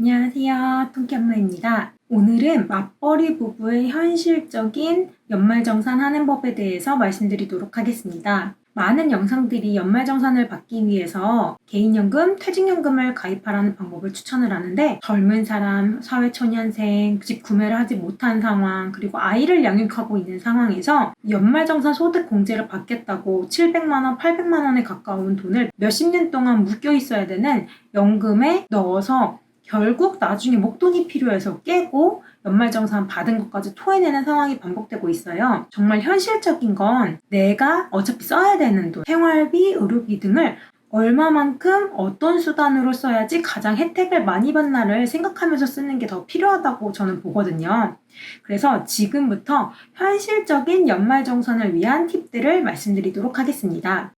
안녕하세요. 통깨엄마입니다. 오늘은 맞벌이 부부의 현실적인 연말정산하는 법에 대해서 말씀드리도록 하겠습니다. 많은 영상들이 연말정산을 받기 위해서 개인연금, 퇴직연금을 가입하라는 방법을 추천을 하는데 젊은 사람, 사회초년생, 집 구매를 하지 못한 상황, 그리고 아이를 양육하고 있는 상황에서 연말정산 소득 공제를 받겠다고 700만원, 800만원에 가까운 돈을 몇십 년 동안 묶여 있어야 되는 연금에 넣어서 결국 나중에 목돈이 필요해서 깨고 연말정산 받은 것까지 토해내는 상황이 반복되고 있어요. 정말 현실적인 건 내가 어차피 써야 되는 돈, 생활비, 의료비 등을 얼마만큼 어떤 수단으로 써야지 가장 혜택을 많이 받나를 생각하면서 쓰는 게 더 필요하다고 저는 보거든요. 그래서 지금부터 현실적인 연말정산을 위한 팁들을 말씀드리도록 하겠습니다.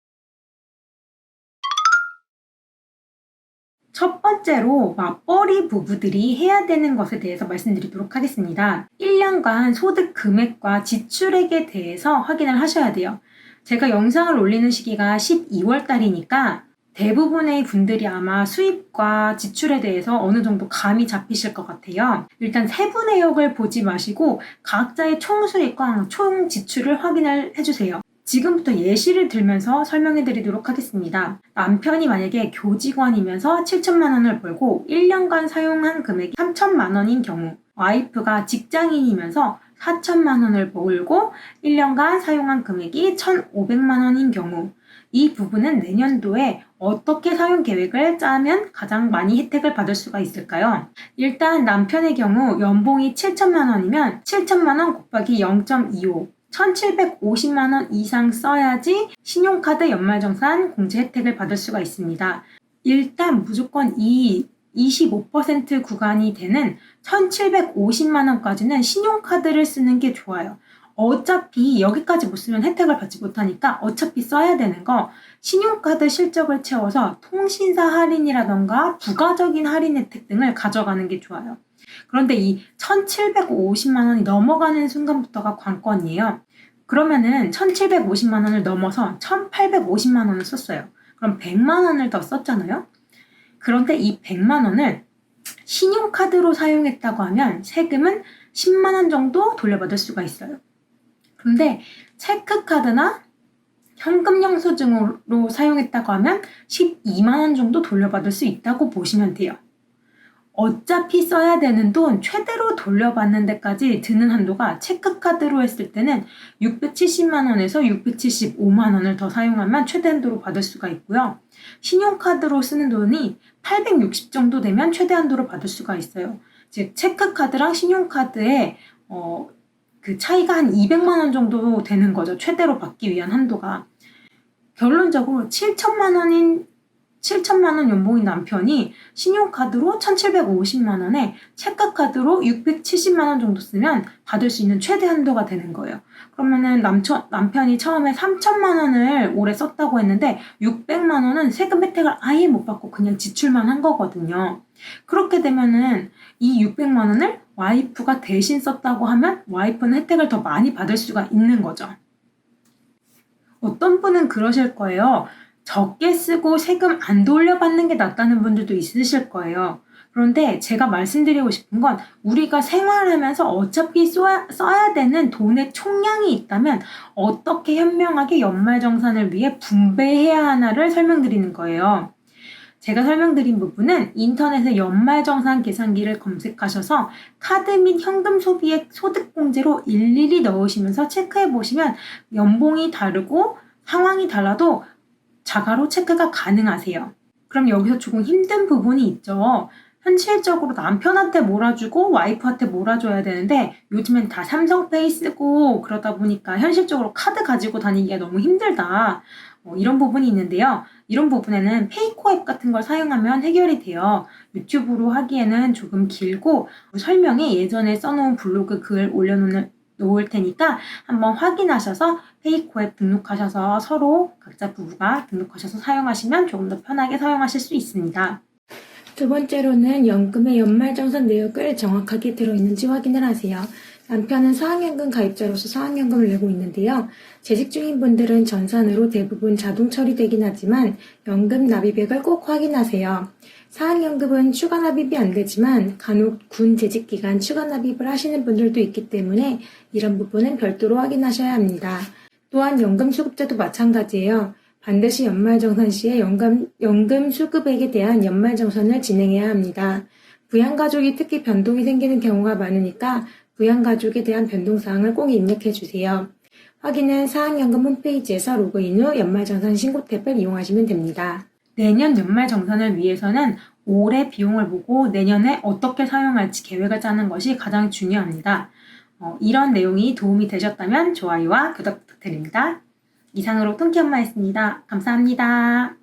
첫 번째로 맞벌이 부부들이 해야 되는 것에 대해서 말씀드리도록 하겠습니다. 1년간 소득 금액과 지출액에 대해서 확인을 하셔야 돼요. 제가 영상을 올리는 시기가 12월 달이니까 대부분의 분들이 아마 수입과 지출에 대해서 어느 정도 감이 잡히실 것 같아요. 일단 세부 내역을 보지 마시고 각자의 총 수입과 총 지출을 확인을 해주세요. 지금부터 예시를 들면서 설명해 드리도록 하겠습니다. 남편이 만약에 교직원이면서 7천만 원을 벌고 1년간 사용한 금액이 3천만 원인 경우, 와이프가 직장인이면서 4천만 원을 벌고 1년간 사용한 금액이 1,500만 원인 경우, 이 부분은 내년도에 어떻게 사용 계획을 짜면 가장 많이 혜택을 받을 수가 있을까요? 일단 남편의 경우 연봉이 7천만 원이면 7천만 원 곱하기 0.25 1,750만 원 이상 써야지 신용카드 연말정산 공제 혜택을 받을 수가 있습니다. 일단 무조건 이 25% 구간이 되는 1,750만 원까지는 신용카드를 쓰는 게 좋아요. 어차피 여기까지 못 쓰면 혜택을 받지 못하니까 어차피 써야 되는 거 신용카드 실적을 채워서 통신사 할인이라던가 부가적인 할인 혜택 등을 가져가는 게 좋아요. 그런데 이 1,750만 원이 넘어가는 순간부터가 관건이에요. 그러면은 1,750만 원을 넘어서 1,850만 원을 썼어요. 그럼 100만 원을 더 썼잖아요. 그런데 이 100만 원을 신용카드로 사용했다고 하면 세금은 10만 원 정도 돌려받을 수가 있어요. 그런데 체크카드나 현금 영수증으로 사용했다고 하면 12만 원 정도 돌려받을 수 있다고 보시면 돼요. 어차피 써야 되는 돈 최대로 돌려받는 데까지 드는 한도가 체크카드로 했을 때는 670만 원에서 675만 원을 더 사용하면 최대 한도로 받을 수가 있고요. 신용카드로 쓰는 돈이 860 정도 되면 최대 한도로 받을 수가 있어요. 즉 체크카드랑 신용카드의 어, 그 차이가 한 200만 원 정도 되는 거죠. 최대로 받기 위한 한도가. 결론적으로 7천만 원인 7천만 원 연봉인 남편이 신용카드로 1,750만 원에 체크카드로 670만 원 정도 쓰면 받을 수 있는 최대 한도가 되는 거예요. 그러면은 남편, 남편이 처음에 3천만 원을 올해 썼다고 했는데 600만 원은 세금 혜택을 아예 못 받고 그냥 지출만 한 거거든요. 그렇게 되면은 이 600만 원을 와이프가 대신 썼다고 하면 와이프는 혜택을 더 많이 받을 수가 있는 거죠. 어떤 분은 그러실 거예요. 적게 쓰고 세금 안 돌려받는 게 낫다는 분들도 있으실 거예요. 그런데 제가 말씀드리고 싶은 건 우리가 생활하면서 어차피 써야, 써야 되는 돈의 총량이 있다면 어떻게 현명하게 연말정산을 위해 분배해야 하나를 설명드리는 거예요. 제가 설명드린 부분은 인터넷에 연말정산 계산기를 검색하셔서 카드 및 현금 소비액 소득공제로 일일이 넣으시면서 체크해 보시면 연봉이 다르고 상황이 달라도 자가로 체크가 가능하세요. 그럼 여기서 조금 힘든 부분이 있죠. 현실적으로 남편한테 몰아주고 와이프한테 몰아줘야 되는데 요즘엔 다 삼성페이 쓰고 그러다 보니까 현실적으로 카드 가지고 다니기가 너무 힘들다. 어, 이런 부분이 있는데요. 이런 부분에는 페이코 앱 같은 걸 사용하면 해결이 돼요. 유튜브로 하기에는 조금 길고 설명에 예전에 써놓은 블로그 글 올려놓는 놓을 테니까 한번 확인하셔서 페이코 앱 등록하셔서 서로 각자 부부가 등록하셔서 사용하시면 조금 더 편하게 사용하실 수 있습니다. 두 번째로는 연금의 연말정산 내역을 정확하게 들어있는지 확인을 하세요. 남편은 사학연금 가입자로서 사학연금을 내고 있는데요. 재직 중인 분들은 전산으로 대부분 자동 처리되긴 하지만 연금 납입액을 꼭 확인하세요. 사학연금은 추가 납입이 안 되지만 간혹 군 재직 기간 추가 납입을 하시는 분들도 있기 때문에 이런 부분은 별도로 확인하셔야 합니다. 또한 연금 수급자도 마찬가지예요. 반드시 연말정산 시에 연금, 연금 수급액에 대한 연말정산을 진행해야 합니다. 부양가족이 특히 변동이 생기는 경우가 많으니까 부양가족에 대한 변동사항을 꼭 입력해 주세요. 확인은 사학연금 홈페이지에서 로그인 후 연말정산 신고 탭을 이용하시면 됩니다. 내년 연말정산을 위해서는 올해 비용을 보고 내년에 어떻게 사용할지 계획을 짜는 것이 가장 중요합니다. 어, 이런 내용이 도움이 되셨다면 좋아요와 구독 부탁드립니다. 이상으로 통키 엄마였습니다. 감사합니다.